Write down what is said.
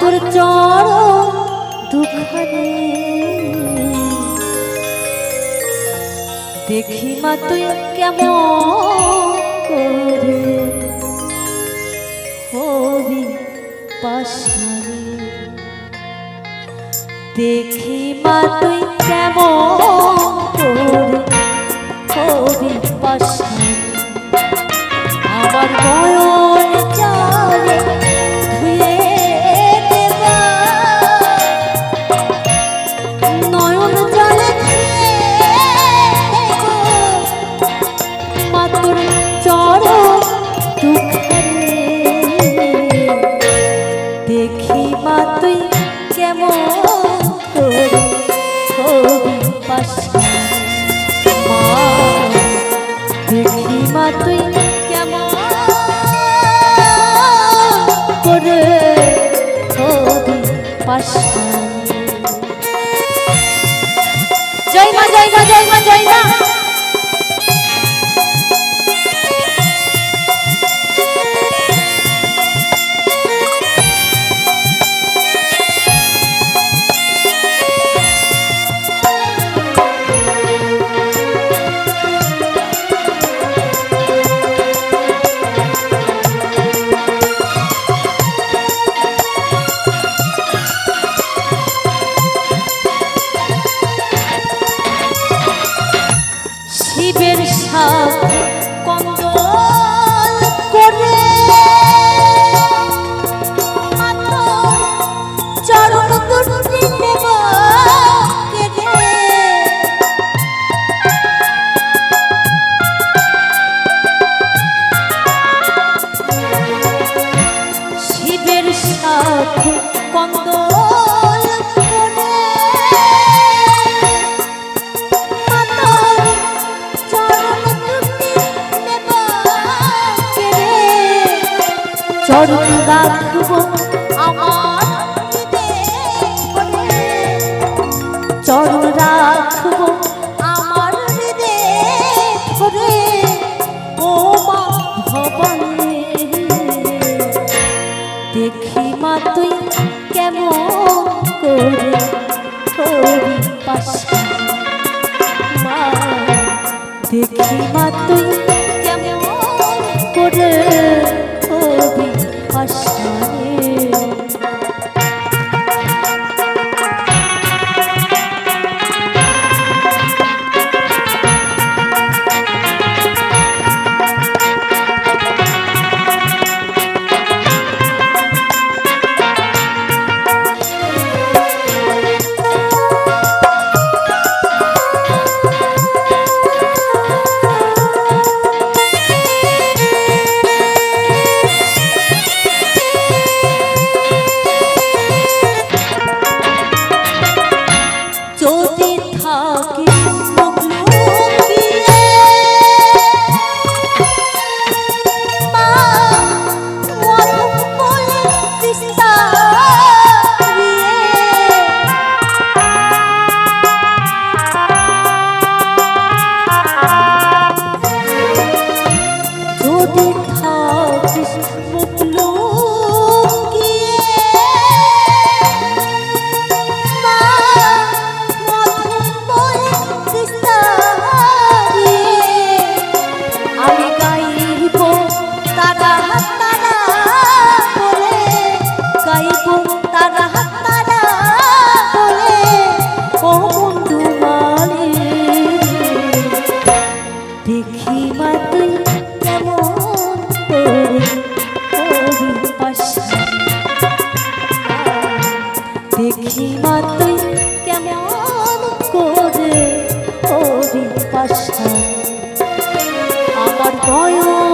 তোর চর দুখানে। দেখি মা তুই কেমন করে হবি পাশারে দেখি মা join 吗？join 吗？join 吗？join 吗？চরণ রাখব ও মা ভবনে। দেখি কেমন করে তোরি পাশে মা, দেখি মা, তুই কেমন করে কেমন করে অবিকাশটা আমার বয়স